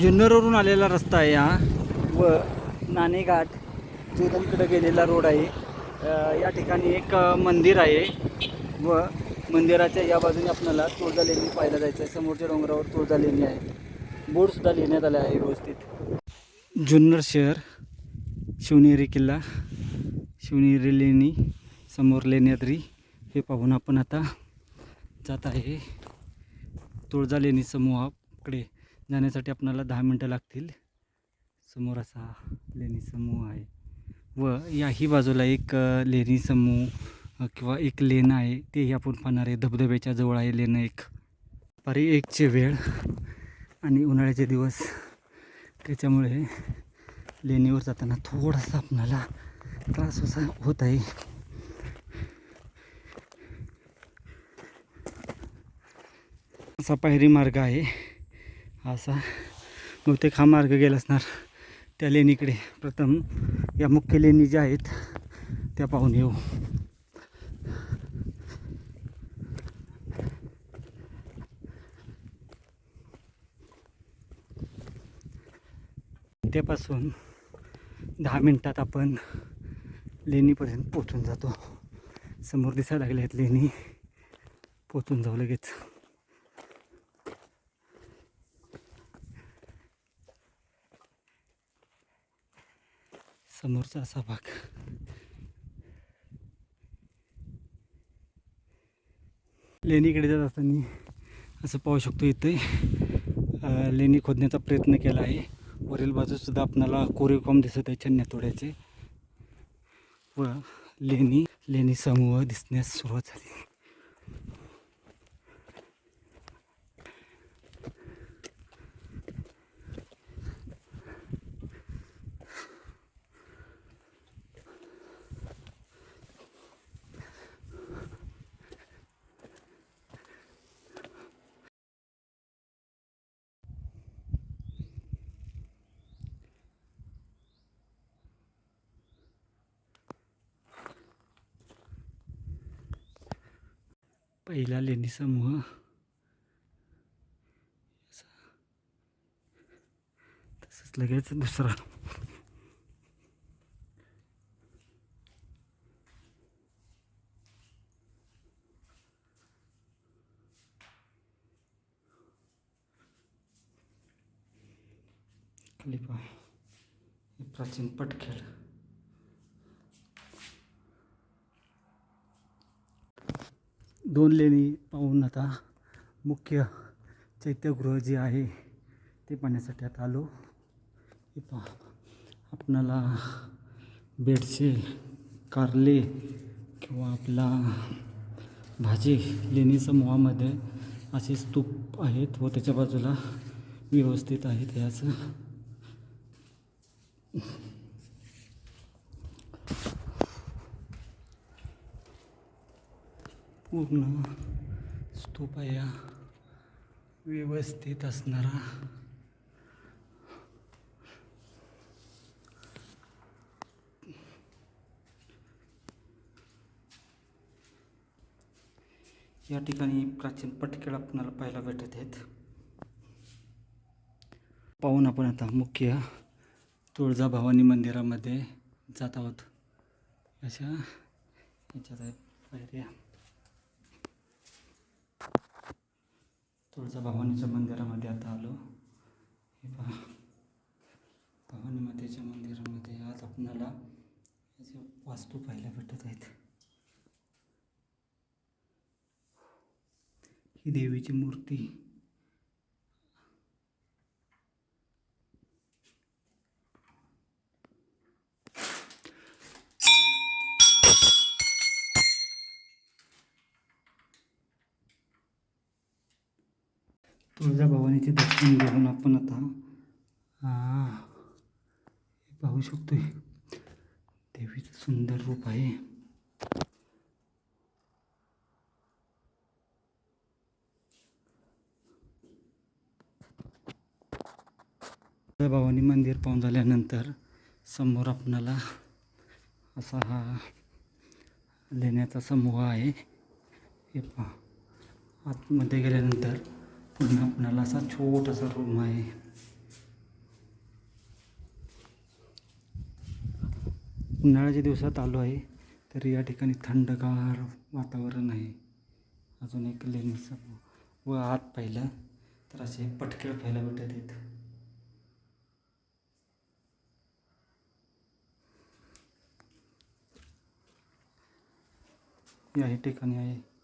जुन्नरवरून आलेला रस्ता आहे हा. व नाणेघाट जोधनकडे गेलेला रोड आहे या ठिकाणी एक मंदिर आहे. व मंदिराच्या या बाजूने आपल्याला तुळजा लेणी पाहायला जायचं आहे. समोरच्या डोंगरावर तुळजा लेणी आहे बोर्डसुद्धा लिहिण्यात आले आहे व्यवस्थित. जुन्नर शहर शिवनेरी किल्ला शिवनेरी लेणी समोर लेण्याद्री हे पाहून आपण आता जात आहे. तुळजा लेणी समूहाकडे. जाण्यासाठी आपणाला दहा मिनटं लागतील. समोर असा लेणी समूह आहे. व याही बाजूला एक लेणी समूह किंवा एक लेन आहे. तेही आपण पाहणार आहे. धबधब्याच्या जवळ आहे लेणं एक. दुपारी एकची वेळ आणि उन्हाळ्याचे दिवस. त्याच्यामुळे लेणीवर जाताना थोडासा आपणाला त्रास असा होत आहे. असा पायरी मार्ग आहे. असा बहुतेक हा मार्ग गेला असणार त्या लेणीकडे. प्रथम या मुख्य लेणी ज्या आहेत त्या पाहून येऊ. त्यापासून दहा मिनटात आपण लेणीपर्यंत पोचून जातो. समोर दिसायला लागल्या आहेत लेणी. पोचून जाऊ लगेच. समोरचा असा भाग. लेणीकडे जात असताना असं पाहू शकतो इथे लेणी खोदण्याचा प्रयत्न केला आहे. वरील बाजूसुद्धा आपणाला कोरीवकाम दिसत आहे छन्न्या व लेणी लेणी समूह दिसण्यास सुरुवात झाली. पहिला लेणी समूह. तसंच लगेच दुसरा. खाली पहा. हे प्राचीन पटखेड दोन लेणी पाहून आता मुख्य चैत्यगृह जे आहे ते पाहण्यासाठी आता आलो. हे पहा आपणाला बेडसे कारले किंवा आपला भाजी लेणी समूहामध्ये असे स्तूप आहेत व त्याच्या बाजूला व्यवस्थित आहेत याचं पूर्ण स्तूप आहे व्यवस्थित असणारा या ठिकाणी प्राचीन पटकेळ आपल्याला पाहायला भेटत आहेत. पाहून आपण आता मुख्य तुळजाभवानी मंदिरामध्ये जात आहोत. अशा याच्यात आहेत पायऱ्या. तुळजाभवानीच्या मंदिरामध्ये आता आलो. हे पहा. भवानी मातेच्या मंदिरामध्ये आज आपणाला याचे वास्तू पाहायला भेटत आहेत. ही देवीची मूर्ती. तुळजाभवानीचे दर्शन घेऊन आपण आता पाहू शकतोय. देवीचं सुंदर रूप आहे. भवानी मंदिर पाहून झाल्यानंतर समोर आपणाला असा हा लेण्याचा समूह आहे. हे पहा. आतमध्ये गेल्यानंतर पुन्हा आपणाला असा छोटासा रूम आहे. उन्हाळ्याच्या दिवसात आलो आहे तर या ठिकाणी थंडगार वातावरण आहे. अजून एक लेणीचं व आत पाहिलं तर असे पटकेळ पाहायला भेटत आहेत. याही ठिकाणी आहे.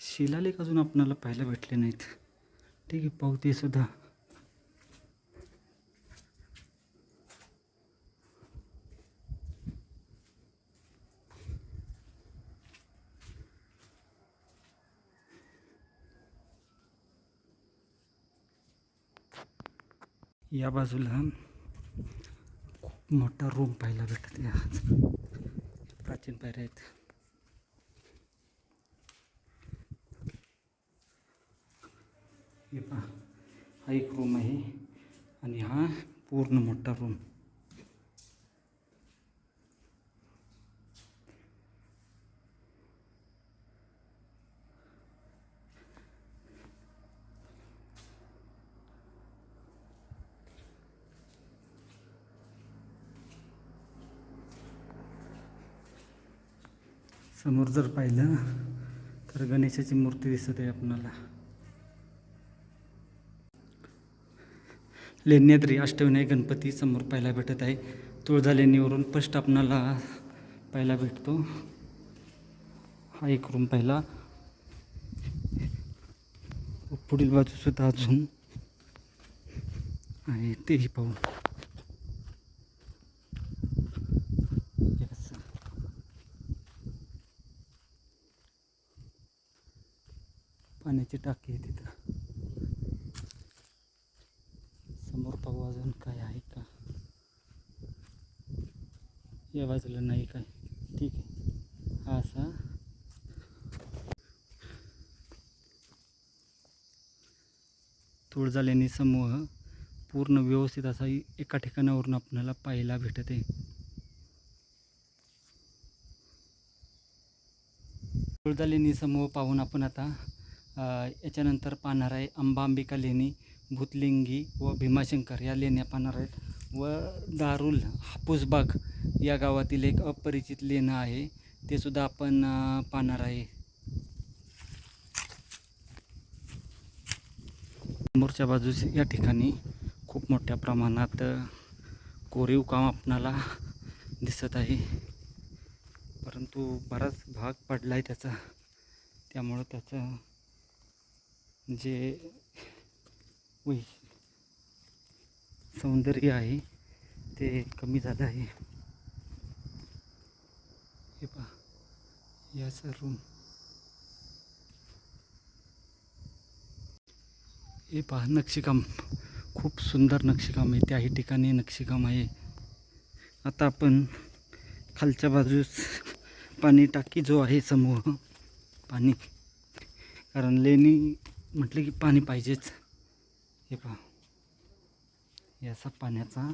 शिलालेख अजून आपणाला पाहायला भेटले नाहीत. ठीक आहे पाहू ते सुद्धा. या बाजूला खूप मोठा रूम पाहायला भेटत आहे आज. प्राचीन पायऱ्या आहेत. हे पहा हा एक रूम आहे आणि हा पूर्ण मोठा रूम समोर जर पाहिलं तर गणेशाची मूर्ती दिसत आहे आपणाला. लेण्याद्री अष्टविनायक गणपती समोर पाहायला भेटत आहे. तुळजा लेणीवरून फर्स्ट आपणाला पाहायला भेटतो. हा एक रूम पाहिला. पुढील बाजूसुद्धा अजून आहे तेही पाहू. पाण्याची टाकी आहे तिथं समोर पाहू अजून काय आहे का या बाजूला नाही काय ठीक आहे हा असा तुळजा समूह पूर्ण व्यवस्थित असा एका ठिकाणावरून आपल्याला पाहायला भेटत. आहे तुळजा लेणी समूह पाहून आपण आता याच्यानंतर पाहणार आहे अंबांबिका लेणी भूतलिंगी व भीमाशंकर या लेण्या पाहणार आहेत. व दारुल हापूसबाग या गावातील एक अपरिचित लेणं आहे. ते सुद्धा आपण पाहणार आहे. समोरच्या बाजूस या ठिकाणी खूप मोठ्या प्रमाणात कोरीव काम आपणाला दिसत आहे. परंतु बराच भाग पडला आहे त्याचा. त्यामुळं त्याचं जे वैश सौंदर्य आहे. ते कमी झालं आहे. हे पहा. याचा रूम हे पहा नक्षीकाम. खूप सुंदर नक्षीकाम आहे. त्याही ठिकाणी नक्षीकाम आहे. आता आपण खालच्या बाजूस पाणी टाकी जो आहे समूह पाणी. कारण लेणी म्हटलं की पाणी पाहिजेच. हे पहा. याचा पाण्याचा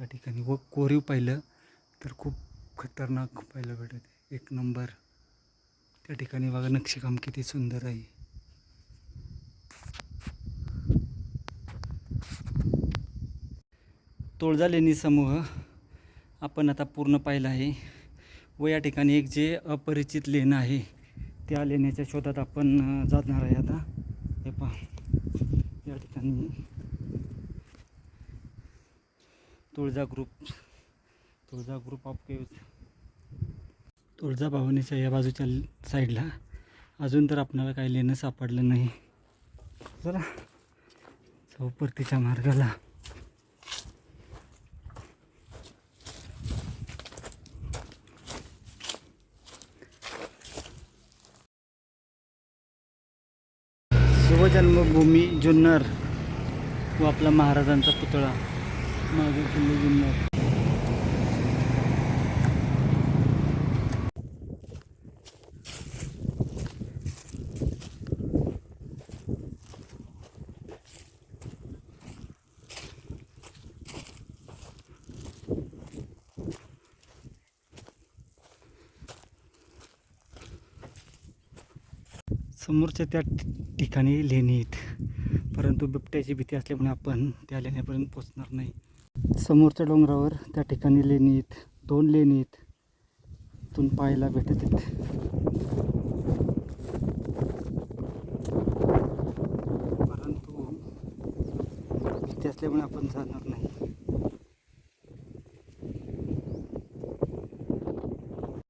या ठिकाणी व कोरीव पाहिलं तर खूप खतरनाक पाहिलं भेटत. एक नंबर. त्या ठिकाणी बघा नक्षीकाम किती सुंदर आहे. तुळजा लेणी समूह आपण आता पूर्ण पाहिलं आहे व या ठिकाणी एक जे अपरिचित लेणं आहे त्या लेण्याच्या शोधात आपण जाणार आहे आता. हे पहा. या ठिकाणी Tulja group. Tulja group of caves Tulja भवानीच्या या बाजूच्या साईडला अजून तर आपल्याला काही लेणं सापडलं नाही. चला चौपर्तीच्या मार्गाला. शिवजन्मभूमी जुन्नर व आपला महाराजांचा पुतळा. मागे किल्ले जिल्ह्यात. समोरच्या त्या ठिकाणी लेणी आहेत. परंतु बिबट्याची भीती असल्यामुळे आपण त्या लेण्यापर्यंत पोचणार नाही. समोरच्या डोंगरावर त्या ठिकाणी लेणी आहेत. दोन लेणी आहेत. पाहायला भेटत आहेत. परंतु भीती असल्यामुळे आपण जाणार नाही.